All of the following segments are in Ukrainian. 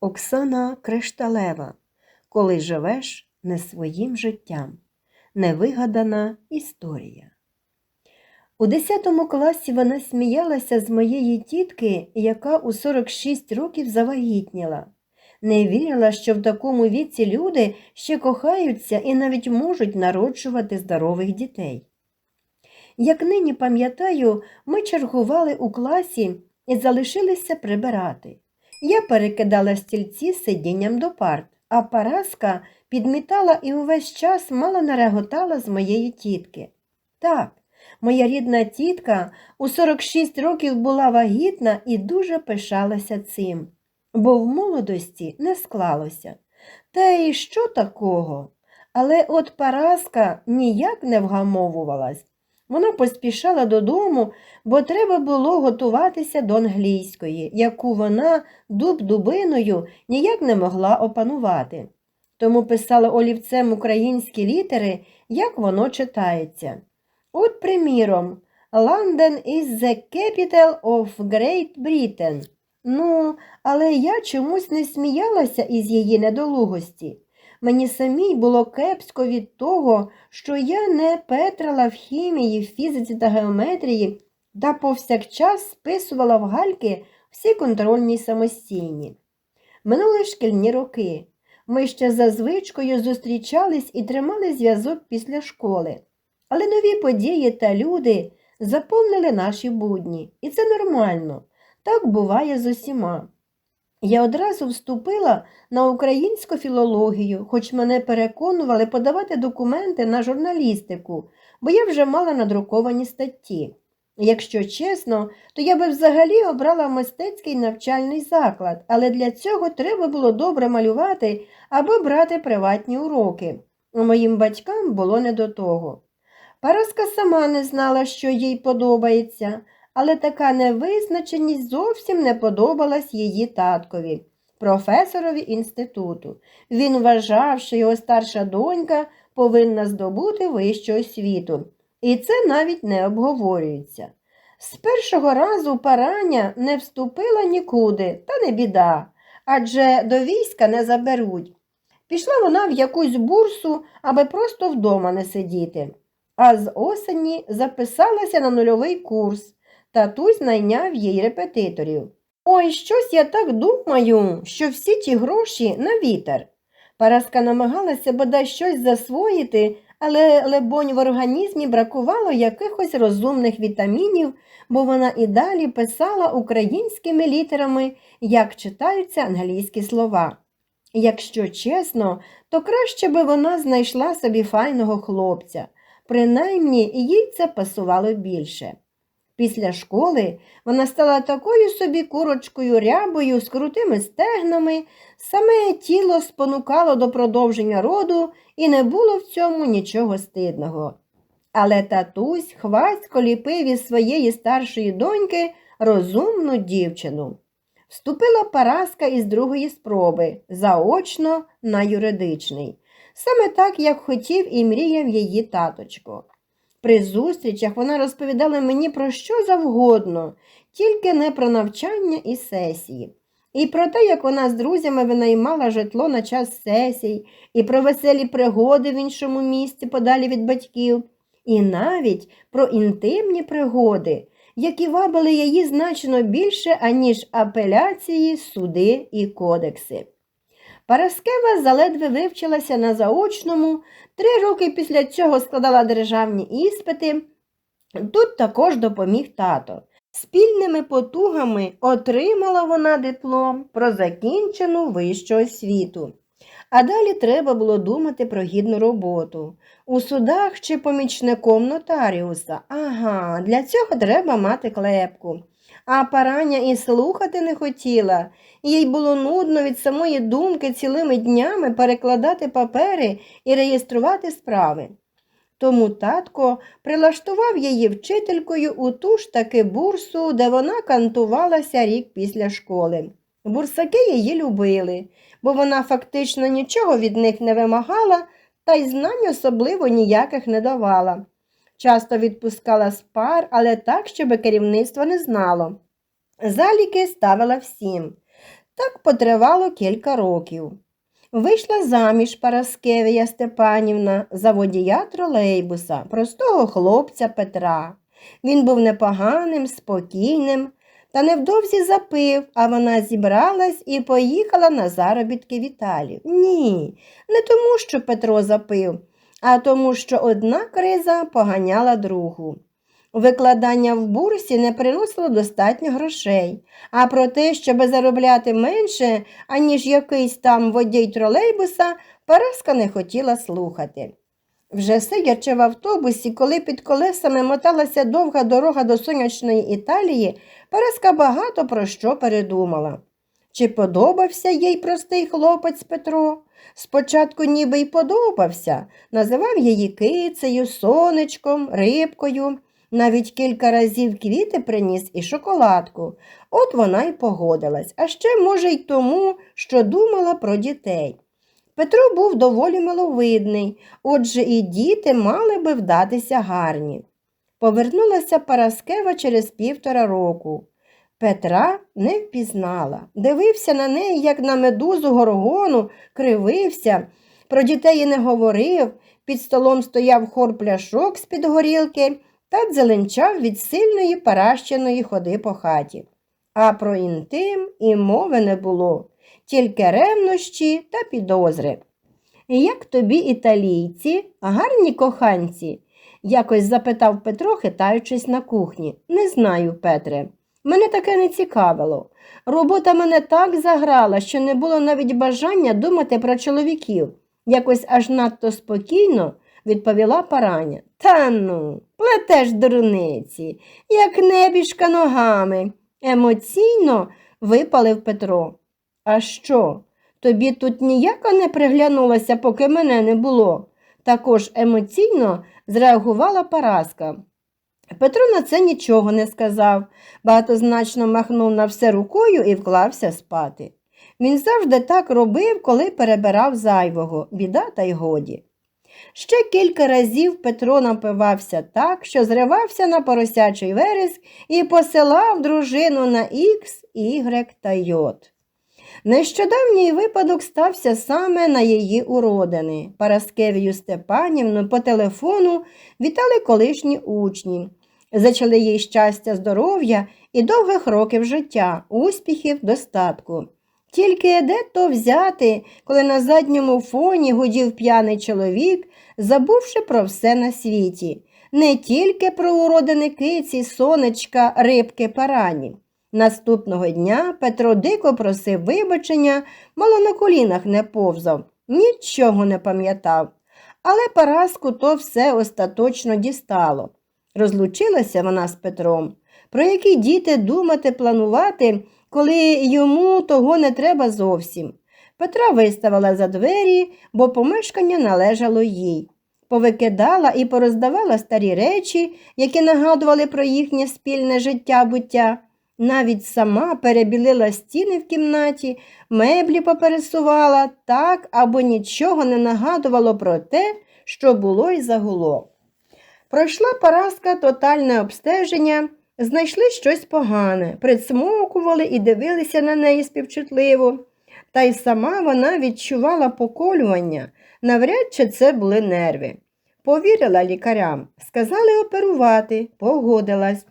Оксана Кришталева. Коли живеш не своїм життям. Невигадана історія. У 10 класі вона сміялася з моєї тітки, яка у 46 років завагітніла. Не вірила, що в такому віці люди ще кохаються і навіть можуть народжувати здорових дітей. Як нині пам'ятаю, ми чергували у класі і залишилися прибирати. Я перекидала стільці сидінням до парт, а Параска підмітала і увесь час мало нареготала з моєї тітки. Так, моя рідна тітка у 46 років була вагітна і дуже пишалася цим, бо в молодості не склалося. Та й що такого? Але от Параска ніяк не вгамовувалась. Вона поспішала додому, бо треба було готуватися до англійської, яку вона дуб-дубиною ніяк не могла опанувати. Тому писала олівцем українські літери, як воно читається. От, приміром, London is the capital of Great Britain. Ну, але я чомусь не сміялася із її недолугості. Мені самій було кепсько від того, що я не петрала в хімії, фізиці та геометрії та повсякчас списувала в гальки всі контрольні самостійні. Минули шкільні роки. Ми ще за звичкою зустрічались і тримали зв'язок після школи. Але нові події та люди заповнили наші будні, і це нормально. Так буває з усіма. Я одразу вступила на українську філологію, хоч мене переконували подавати документи на журналістику, бо я вже мала надруковані статті. Якщо чесно, то я би взагалі обрала мистецький навчальний заклад, але для цього треба було добре малювати або брати приватні уроки. Моїм батькам було не до того. Параска сама не знала, що їй подобається але така невизначеність зовсім не подобалась її таткові, професорові інституту. Він вважав, що його старша донька повинна здобути вищу освіту, і це навіть не обговорюється. З першого разу параня не вступила нікуди, та не біда, адже до війська не заберуть. Пішла вона в якусь бурсу, аби просто вдома не сидіти. А з осені записалася на нульовий курс. Татусь найняв їй репетиторів. Ой, щось я так думаю, що всі ті гроші на вітер. Параска намагалася бодай щось засвоїти, але, лебонь, в організмі бракувало якихось розумних вітамінів, бо вона і далі писала українськими літерами, як читаються англійські слова. Якщо чесно, то краще би вона знайшла собі файного хлопця, принаймні їй це пасувало більше. Після школи вона стала такою собі курочкою рябою з крутими стегнами, саме тіло спонукало до продовження роду і не було в цьому нічого стидного. Але татусь хвасько ліпив із своєї старшої доньки розумну дівчину. Вступила Параска із другої спроби, заочно на юридичний, саме так, як хотів і мріяв її таточко. При зустрічах вона розповідала мені про що завгодно, тільки не про навчання і сесії. І про те, як вона з друзями винаймала житло на час сесій, і про веселі пригоди в іншому місці подалі від батьків, і навіть про інтимні пригоди, які вабили її значно більше, аніж апеляції, суди і кодекси. Параскева заледве вивчилася на заочному, три роки після цього складала державні іспити. Тут також допоміг тато. Спільними потугами отримала вона диплом про закінчену вищу освіту. А далі треба було думати про гідну роботу. У судах чи помічником нотаріуса. Ага, для цього треба мати клепку. А параня і слухати не хотіла. Їй було нудно від самої думки цілими днями перекладати папери і реєструвати справи. Тому татко прилаштував її вчителькою у ту ж таки бурсу, де вона кантувалася рік після школи. Бурсаки її любили, бо вона фактично нічого від них не вимагала та й знань особливо ніяких не давала. Часто відпускала з пар, але так, щоб керівництво не знало. Заліки ставила всім. Так потривало кілька років. Вийшла заміж Параскевія Степанівна за водія тролейбуса, простого хлопця Петра. Він був непоганим, спокійним, та невдовзі запив, а вона зібралась і поїхала на заробітки в Італію. Ні, не тому, що Петро запив, а тому, що одна криза поганяла другу. Викладання в бурсі не приносило достатньо грошей, а про те, щоб заробляти менше, аніж якийсь там водій тролейбуса, Параска не хотіла слухати. Вже сидячи в автобусі, коли під колесами моталася довга дорога до сонячної Італії, Параска багато про що передумала. Чи подобався їй простий хлопець Петро? Спочатку ніби й подобався, називав її кицею, сонечком, рибкою, навіть кілька разів квіти приніс і шоколадку. От вона й погодилась, а ще, може, й тому, що думала про дітей. Петро був доволі маловидний, отже і діти мали би вдатися гарні. Повернулася Параскева через півтора року. Петра не впізнала, дивився на неї, як на медузу горгону, кривився, про дітей не говорив, під столом стояв хор пляшок з-під горілки та дзеленчав від сильної паращеної ходи по хаті. А про інтим і мови не було, тільки ревнощі та підозри. Як тобі італійці, гарні коханці? якось запитав Петро, хитаючись на кухні. Не знаю, Петре. Мене таке не цікавило. Робота мене так заграла, що не було навіть бажання думати про чоловіків. Якось аж надто спокійно відповіла параня. Та ну, плетеш дурниці, як небіжка ногами. Емоційно випалив Петро. А що? Тобі тут ніяка не приглянулася, поки мене не було. Також емоційно зреагувала Параска. Петро на це нічого не сказав, багатозначно махнув на все рукою і вклався спати. Він завжди так робив, коли перебирав зайвого, біда та й годі. Ще кілька разів Петро напивався так, що зривався на поросячий вереск і посилав дружину на Х, Y та Й. Нещодавній випадок стався саме на її уродини. Параскевію Степанівну по телефону вітали колишні учні. Зачали їй щастя, здоров'я і довгих років життя, успіхів, достатку. Тільки де то взяти, коли на задньому фоні гудів п'яний чоловік, забувши про все на світі, не тільки про уродини киці, сонечка, рибки, парані. Наступного дня Петро дико просив вибачення, мало на колінах не повзав, нічого не пам'ятав. Але Параску то все остаточно дістало. Розлучилася вона з Петром, про які діти думати, планувати, коли йому того не треба зовсім. Петра виставила за двері, бо помешкання належало їй. Повикидала і пороздавала старі речі, які нагадували про їхнє спільне життя буття. Навіть сама перебілила стіни в кімнаті, меблі попересувала так, або нічого не нагадувало про те, що було й загуло. Пройшла Параска тотальне обстеження, знайшли щось погане, присмокували і дивилися на неї співчутливо. Та й сама вона відчувала поколювання, навряд чи це були нерви. Повірила лікарям, сказали оперувати, погодилась.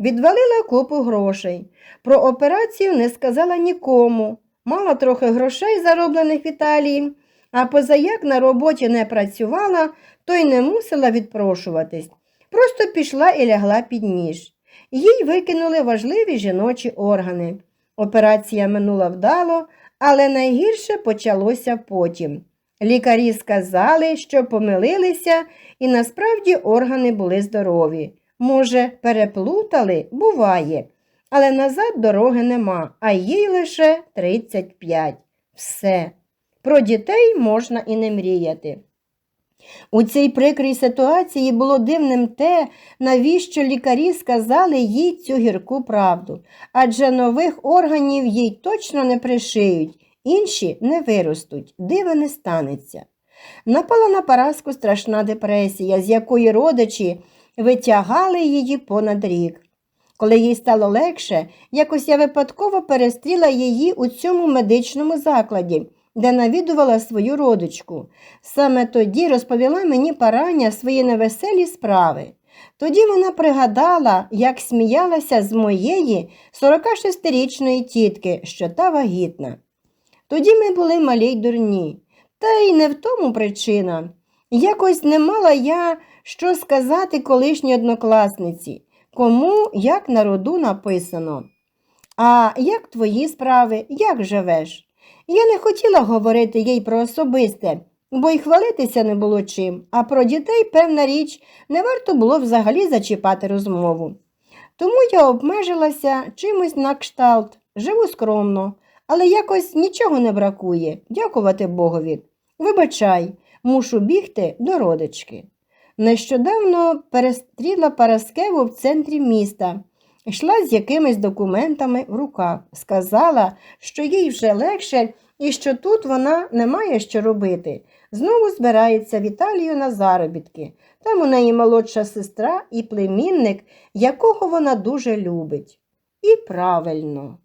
Відвалила купу грошей. Про операцію не сказала нікому. Мала трохи грошей, зароблених в Італії, а позаяк на роботі не працювала, то й не мусила відпрошуватись. Просто пішла і лягла під ніж. Їй викинули важливі жіночі органи. Операція минула вдало, але найгірше почалося потім. Лікарі сказали, що помилилися, і насправді органи були здорові. Може, переплутали, буває, але назад дороги нема, а їй лише 35. Все. Про дітей можна і не мріяти. У цій прикрій ситуації було дивним те, навіщо лікарі сказали їй цю гірку правду, адже нових органів їй точно не пришиють, інші не виростуть, дива не станеться. Напала на Параску страшна депресія, з якої родичі витягали її понад рік. Коли їй стало легше, якось я випадково перестріла її у цьому медичному закладі, де навідувала свою родичку. Саме тоді розповіла мені параня свої невеселі справи. Тоді вона пригадала, як сміялася з моєї 46-річної тітки, що та вагітна. Тоді ми були малі й дурні. Та й не в тому причина. Якось не мала я що сказати колишній однокласниці, кому як на роду написано. А як твої справи, як живеш? Я не хотіла говорити їй про особисте, бо й хвалитися не було чим, а про дітей, певна річ, не варто було взагалі зачіпати розмову. Тому я обмежилася чимось на кшталт, живу скромно, але якось нічого не бракує, дякувати Богові. Вибачай, мушу бігти до родички. Нещодавно перестріла Параскеву в центрі міста. Йшла з якимись документами в руках. Сказала, що їй вже легше і що тут вона не має що робити. Знову збирається в Італію на заробітки. Там у неї молодша сестра і племінник, якого вона дуже любить. І правильно.